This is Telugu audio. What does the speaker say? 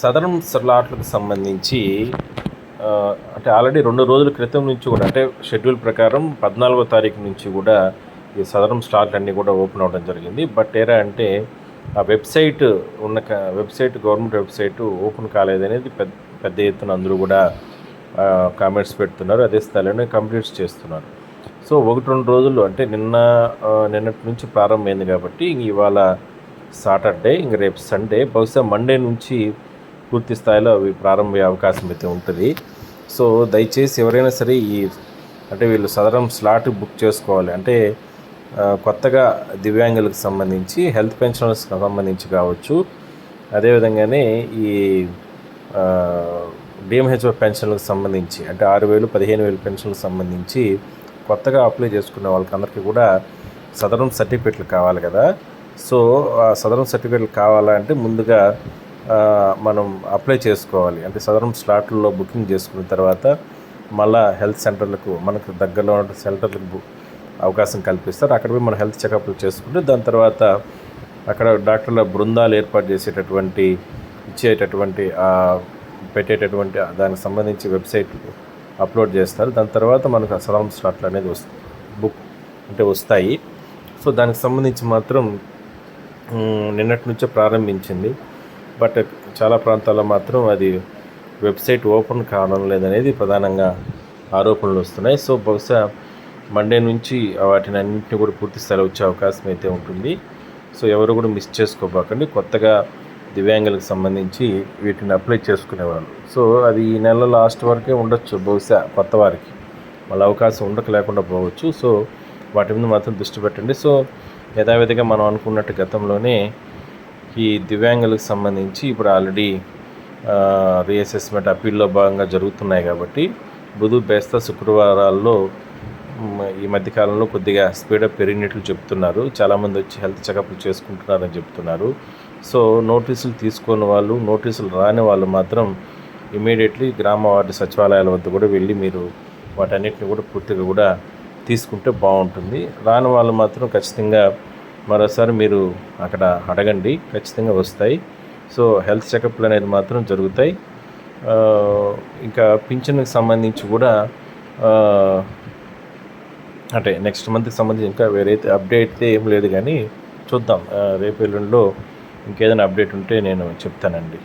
సదరం స్లాట్లకు సంబంధించి అంటే ఆల్రెడీ రెండు రోజుల క్రితం నుంచి కూడా అంటే షెడ్యూల్ ప్రకారం పద్నాలుగో తారీఖు నుంచి కూడా ఈ సదరం స్లాట్లు అన్నీ కూడా ఓపెన్ అవ్వడం జరిగింది. బట్ ఏరా అంటే ఆ వెబ్సైట్ ఉన్న వెబ్సైట్ గవర్నమెంట్ వెబ్సైట్ ఓపెన్ కాలేదనేది పెద్ద పెద్ద ఎత్తున అందరూ కూడా కామెంట్స్ పెడుతున్నారు. అదే స్థాయిలోనే కంప్లీట్స్ చేస్తున్నారు. సో ఒకటి రెండు రోజులు అంటే నిన్న నిన్నటి నుంచి ప్రారంభమైంది కాబట్టి ఇవాళ సాటర్డే ఇంక రేపు సండే బహుశా మండే నుంచి పూర్తి స్థాయిలో అవి ప్రారంభమయ్యే అవకాశం అయితే ఉంటుంది. సో దయచేసి ఎవరైనా సరే ఈ అంటే వీళ్ళు సదరం స్లాట్ బుక్ చేసుకోవాలి. అంటే కొత్తగా దివ్యాంగులకు సంబంధించి హెల్త్ పెన్షనర్స్కి సంబంధించి కావచ్చు. అదేవిధంగానే ఈ డిఎంహెచ్ఓ పెన్షన్లకు సంబంధించి అంటే ఆరు వేలు పదిహేను వేలు పెన్షన్లకు సంబంధించి కొత్తగా అప్లై చేసుకునే వాళ్ళకందరికీ కూడా సదరం సర్టిఫికెట్లు కావాలి కదా. సో ఆ సదరం సర్టిఫికెట్లు కావాలంటే ముందుగా మనం అప్లై చేసుకోవాలి. అంటే సదరం స్లాట్లలో బుకింగ్ చేసుకున్న తర్వాత మళ్ళా హెల్త్ సెంటర్లకు మనకు దగ్గరలో ఉన్న సెంటర్లకు అవకాశం కల్పిస్తారు. అక్కడ పోయి మనం హెల్త్ చెకప్లు చేసుకుంటే దాని తర్వాత అక్కడ డాక్టర్ల బృందాలు ఏర్పాటు చేసేటటువంటి ఇచ్చేటటువంటి పెట్టేటటువంటి దానికి సంబంధించి వెబ్సైట్ అప్లోడ్ చేస్తారు. దాని తర్వాత మనకు ఆ సదరం స్లాట్లు అనేది వస్తు బుక్ అంటే వస్తాయి. సో దానికి సంబంధించి మాత్రం నిన్నటి నుంచే ప్రారంభించింది. బట్ చాలా ప్రాంతాల్లో మాత్రం అది వెబ్సైట్ ఓపెన్ కావడం లేదనేది ప్రధానంగా ఆరోపణలు వస్తున్నాయి. సో బహుశా మండే నుంచి వాటిని అన్నింటినీ కూడా పూర్తి స్థాయిలో వచ్చే అవకాశం అయితే ఉంటుంది. సో ఎవరు కూడా మిస్ చేసుకోబాకండి. కొత్తగా దివ్యాంగులకు సంబంధించి వీటిని అప్లై చేసుకునేవాళ్ళు. సో అది ఈ నెల లాస్ట్ వరకే ఉండొచ్చు బహుశా కొత్త వారికి. మళ్ళీ అవకాశం ఉండక లేకుండా పోవచ్చు. సో వాటి మీద మాత్రం దృష్టి పెట్టండి. సో యథావిధిగా మనం అనుకున్నట్టు గతంలోనే ఈ దివ్యాంగులకు సంబంధించి ఇప్పుడు ఆల్రెడీ రీఅసెస్మెంట్ అప్పీల్లో భాగంగా జరుగుతున్నాయి కాబట్టి బుధు బేస్తా శుక్రవారాల్లో ఈ మధ్యకాలంలో కొద్దిగా స్పీడప్ పెరిగినట్లు చెప్తున్నారు. చాలామంది వచ్చి హెల్త్ చెకప్లు చేసుకుంటున్నారని చెప్తున్నారు. సో నోటీసులు తీసుకున్న వాళ్ళు నోటీసులు రాని వాళ్ళు మాత్రం ఇమీడియట్లీ గ్రామ వార్డు సచివాలయాల వద్ద కూడా వెళ్ళి మీరు వాటన్నిటిని కూడా పూర్తిగా కూడా తీసుకుంటే బాగుంటుంది. రాని వాళ్ళు మాత్రం ఖచ్చితంగా మరోసారి మీరు అక్కడ అడగండి. ఖచ్చితంగా వస్తాయి. సో హెల్త్ చెకప్లు అనేది మాత్రం జరుగుతాయి. ఇంకా పింఛన్కి సంబంధించి కూడా అంటే నెక్స్ట్ మంత్కి సంబంధించి ఇంకా వేరైతే అప్డేట్ అయితే ఏం లేదు కానీ చూద్దాం. రేపు ఎల్లుండిలో ఇంకేదైనా అప్డేట్ ఉంటే నేను చెప్తానండి.